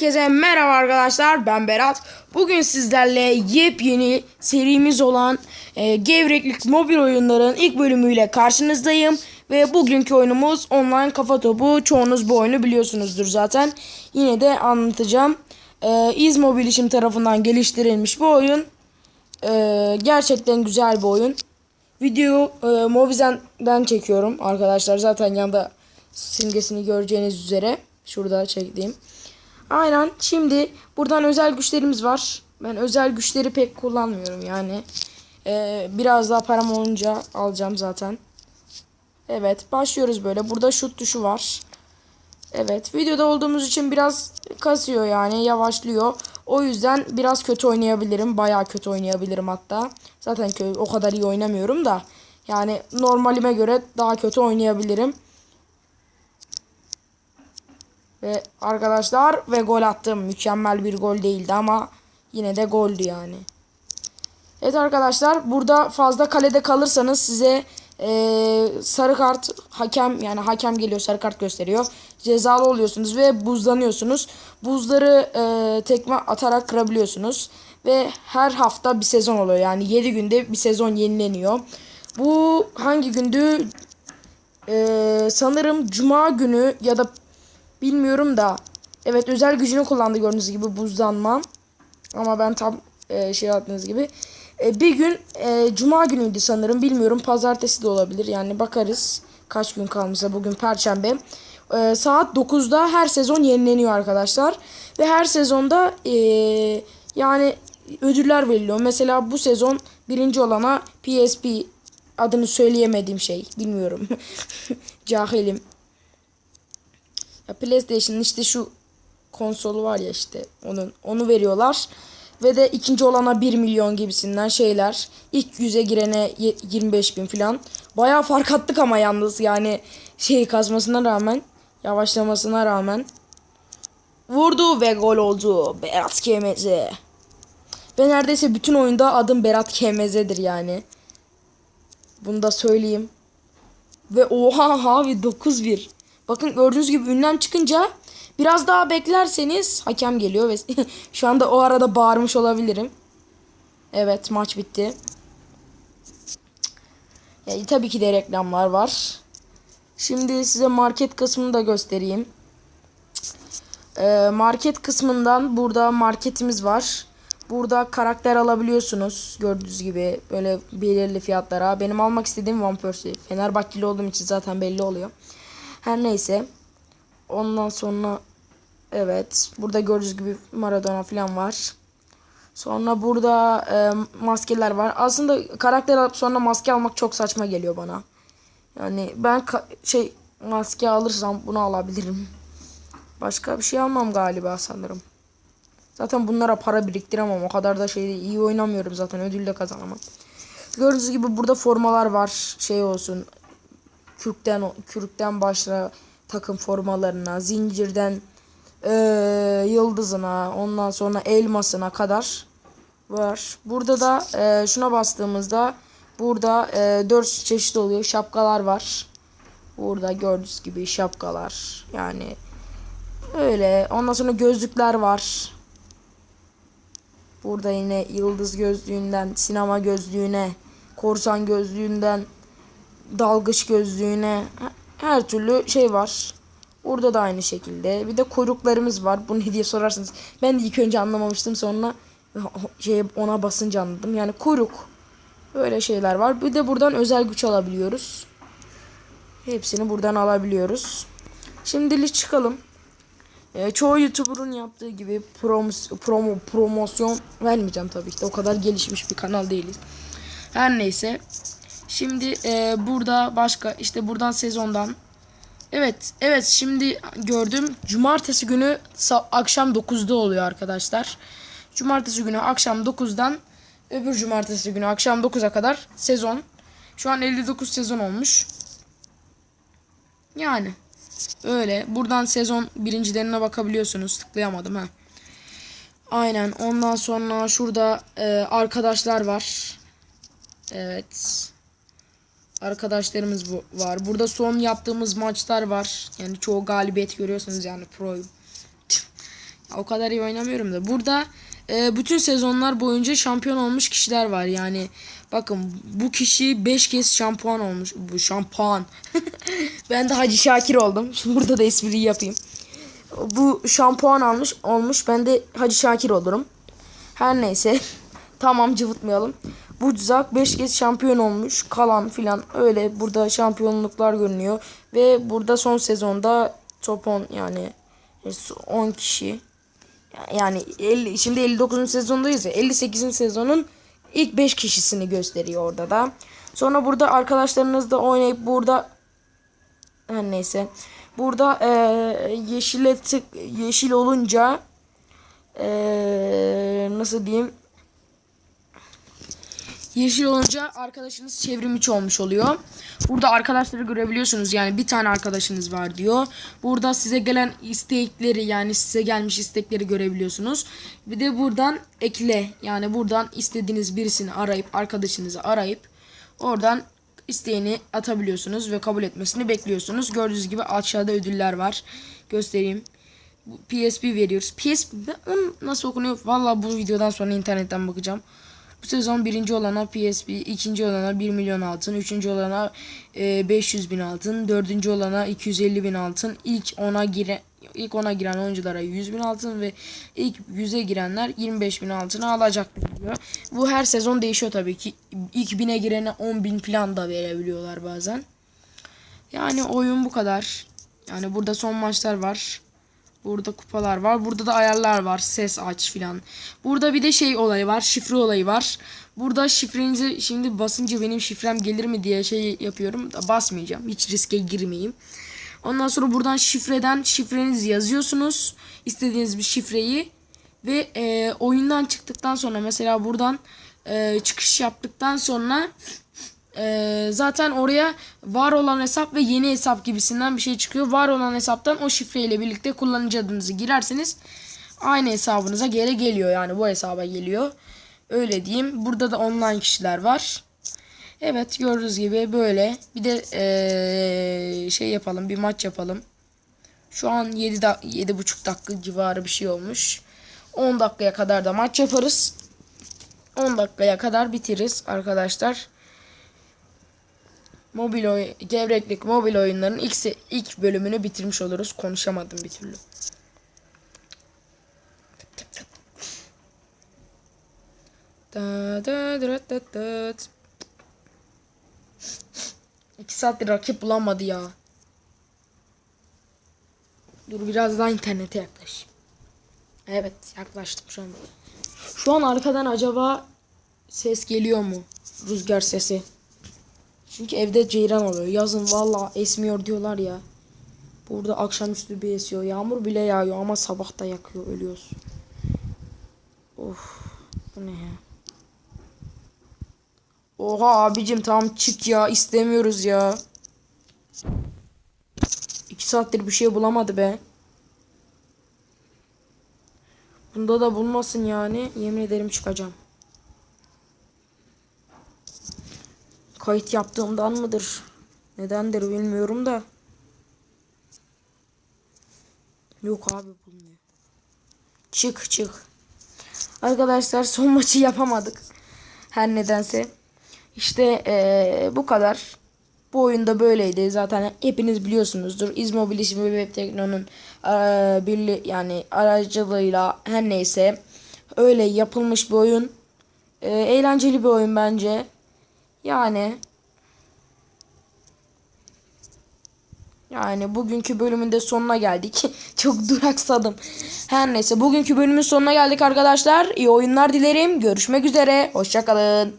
Herkese merhaba arkadaşlar ben Berat. Bugün sizlerle yepyeni serimiz olan e, Gevreklik mobil oyunların ilk bölümüyle karşınızdayım. Ve bugünkü oyunumuz online kafa topu. Çoğunuz bu oyunu biliyorsunuzdur zaten. Yine de anlatacağım. E, İzmobilişim tarafından geliştirilmiş bu oyun. E, gerçekten güzel bir oyun. Video e, Mobizen'den çekiyorum arkadaşlar. Zaten yanında simgesini göreceğiniz üzere. Şurada çektiğim. Aynen. Şimdi buradan özel güçlerimiz var. Ben özel güçleri pek kullanmıyorum yani. Ee, biraz daha param olunca alacağım zaten. Evet başlıyoruz böyle. Burada şut tuşu var. Evet videoda olduğumuz için biraz kasıyor yani yavaşlıyor. O yüzden biraz kötü oynayabilirim. Bayağı kötü oynayabilirim hatta. Zaten o kadar iyi oynamıyorum da. Yani normalime göre daha kötü oynayabilirim. Ve arkadaşlar ve gol attım. Mükemmel bir gol değildi ama yine de goldü yani. Evet arkadaşlar burada fazla kalede kalırsanız size eee, sarı kart hakem yani hakem geliyor sarı kart gösteriyor. Cezalı oluyorsunuz ve buzlanıyorsunuz. Buzları eee, tekme atarak kırabiliyorsunuz. Ve her hafta bir sezon oluyor yani 7 günde bir sezon yenileniyor. Bu hangi gündü? Eee, sanırım cuma günü ya da Bilmiyorum da. Evet özel gücünü kullandı gördüğünüz gibi buzlanma. Ama ben tam e, şey yaptığınız gibi. E, bir gün e, cuma günüydü sanırım. Bilmiyorum pazartesi de olabilir. Yani bakarız kaç gün kalmışsa bugün perşembe. E, saat 9'da her sezon yenileniyor arkadaşlar. Ve her sezonda e, yani ödüller veriliyor. Mesela bu sezon birinci olana PSP adını söyleyemediğim şey. Bilmiyorum. Cahilim. Ya PlayStation'ın işte şu konsolu var ya işte onun onu veriyorlar. Ve de ikinci olana 1 milyon gibisinden şeyler. İlk yüze girene ye- 25 bin falan. Bayağı fark attık ama yalnız yani şey kazmasına rağmen yavaşlamasına rağmen. Vurdu ve gol oldu. Berat Kemeze. Ve neredeyse bütün oyunda adım Berat Kemeze'dir yani. Bunu da söyleyeyim. Ve oha abi 9-1. Bakın gördüğünüz gibi ünlem çıkınca biraz daha beklerseniz hakem geliyor ve şu anda o arada bağırmış olabilirim. Evet maç bitti. Yani tabii ki de reklamlar var. Şimdi size market kısmını da göstereyim. Ee, market kısmından burada marketimiz var. Burada karakter alabiliyorsunuz. Gördüğünüz gibi böyle belirli fiyatlara. Benim almak istediğim Van Persie. Fenerbahçeli olduğum için zaten belli oluyor. Her neyse. Ondan sonra evet burada gördüğünüz gibi Maradona falan var. Sonra burada e, maskeler var. Aslında karakter alıp sonra maske almak çok saçma geliyor bana. Yani ben şey maske alırsam bunu alabilirim. Başka bir şey almam galiba sanırım. Zaten bunlara para biriktiremem. O kadar da şey değil. iyi oynamıyorum zaten. Ödül de kazanamam. Gördüğünüz gibi burada formalar var. Şey olsun. Kürkten kürkten başla takım formalarına, zincirden eee, yıldızına, ondan sonra elmasına kadar var. Burada da eee, şuna bastığımızda burada eee 4 çeşit oluyor. Şapkalar var. Burada gördüğünüz gibi şapkalar. Yani öyle. Ondan sonra gözlükler var. Burada yine yıldız gözlüğünden sinema gözlüğüne, korsan gözlüğünden dalgıç gözlüğüne her türlü şey var. Burada da aynı şekilde. Bir de kuyruklarımız var. Bu ne diye sorarsınız. Ben de ilk önce anlamamıştım sonra şey ona basınca anladım. Yani kuyruk. Böyle şeyler var. Bir de buradan özel güç alabiliyoruz. Hepsini buradan alabiliyoruz. Şimdilik çıkalım. Ee, çoğu YouTuber'ın yaptığı gibi promos, promo, promosyon vermeyeceğim tabii ki de. O kadar gelişmiş bir kanal değiliz. Her neyse. Şimdi e, burada başka işte buradan sezondan Evet, evet şimdi gördüm. Cumartesi günü akşam 9'da oluyor arkadaşlar. Cumartesi günü akşam 9'dan öbür cumartesi günü akşam 9'a kadar sezon. Şu an 59 sezon olmuş. Yani öyle. Buradan sezon birincilerine bakabiliyorsunuz. Tıklayamadım ha. Aynen. Ondan sonra şurada e, arkadaşlar var. Evet. Arkadaşlarımız bu var. Burada son yaptığımız maçlar var. Yani çoğu galibiyet görüyorsunuz yani pro. O kadar iyi oynamıyorum da. Burada e, bütün sezonlar boyunca şampiyon olmuş kişiler var. Yani bakın bu kişi 5 kez şampuan olmuş. Bu şampuan. ben de Hacı Şakir oldum. Şimdi burada da espriyi yapayım. Bu şampuan almış olmuş. Ben de Hacı Şakir olurum. Her neyse. tamam cıvıtmayalım. Buczak 5 kez şampiyon olmuş. Kalan filan öyle burada şampiyonluklar görünüyor. Ve burada son sezonda top 10 yani 10 kişi. Yani 50, şimdi 59. sezondayız ya. 58. sezonun ilk 5 kişisini gösteriyor orada da. Sonra burada arkadaşlarınızla oynayıp burada her neyse. Burada e, yeşile tık yeşil olunca e, nasıl diyeyim Yeşil olunca arkadaşınız çevrim içi olmuş oluyor. Burada arkadaşları görebiliyorsunuz. Yani bir tane arkadaşınız var diyor. Burada size gelen istekleri yani size gelmiş istekleri görebiliyorsunuz. Bir de buradan ekle yani buradan istediğiniz birisini arayıp arkadaşınızı arayıp oradan isteğini atabiliyorsunuz ve kabul etmesini bekliyorsunuz. Gördüğünüz gibi aşağıda ödüller var. Göstereyim. PSP veriyoruz. PSP nasıl okunuyor? Vallahi bu videodan sonra internetten bakacağım. Bu sezon birinci olana PSP, ikinci olana 1 milyon altın, üçüncü olana e, 500 bin altın, dördüncü olana 250 bin altın, ilk ona gire ilk ona giren oyunculara 100 bin altın ve ilk 100'e girenler 25 bin altını alacak diyor. Bu her sezon değişiyor tabii ki. İlk bine girene 10 bin falan da verebiliyorlar bazen. Yani oyun bu kadar. Yani burada son maçlar var. Burada kupalar var. Burada da ayarlar var. Ses aç filan. Burada bir de şey olayı var. Şifre olayı var. Burada şifrenizi şimdi basınca benim şifrem gelir mi diye şey yapıyorum. Da basmayacağım. Hiç riske girmeyeyim. Ondan sonra buradan şifreden şifrenizi yazıyorsunuz. İstediğiniz bir şifreyi. Ve e, oyundan çıktıktan sonra mesela buradan e, çıkış yaptıktan sonra ee, zaten oraya var olan hesap ve yeni hesap gibisinden bir şey çıkıyor. Var olan hesaptan o şifreyle birlikte kullanıcı adınızı girerseniz aynı hesabınıza geri geliyor. Yani bu hesaba geliyor. Öyle diyeyim. Burada da online kişiler var. Evet gördüğünüz gibi böyle. Bir de ee, şey yapalım. Bir maç yapalım. Şu an 7 da 7,5 dakika civarı bir şey olmuş. 10 dakikaya kadar da maç yaparız. 10 dakikaya kadar bitiririz arkadaşlar. Mobil oyun, gevreklik mobil oyunların ilk, ilk bölümünü bitirmiş oluruz. Konuşamadım bir türlü. Da da da da da. İki saattir rakip bulamadı ya. Dur biraz daha internete yaklaş. Evet yaklaştım şu an. Şu an arkadan acaba ses geliyor mu? Rüzgar sesi. Çünkü evde ceyran oluyor. Yazın valla esmiyor diyorlar ya. Burada akşamüstü bir esiyor. Yağmur bile yağıyor ama sabah da yakıyor. Ölüyoruz. Of. Bu ne ya? Oha abicim tamam çık ya. istemiyoruz ya. İki saattir bir şey bulamadı be. Bunda da bulmasın yani. Yemin ederim çıkacağım. Kayıt yaptığımdan mıdır? Nedendir bilmiyorum da. Yok abi bulmuyor. Çık çık. Arkadaşlar son maçı yapamadık. Her nedense. İşte eee, bu kadar. Bu oyunda böyleydi. Zaten hepiniz biliyorsunuzdur. İzmobil ismi Web Tekno'nun eee, birli yani aracılığıyla her neyse öyle yapılmış bir oyun. Eee, eğlenceli bir oyun bence. Yani yani bugünkü bölümün de sonuna geldik. Çok duraksadım. Her neyse bugünkü bölümün sonuna geldik arkadaşlar. İyi oyunlar dilerim. Görüşmek üzere. Hoşçakalın.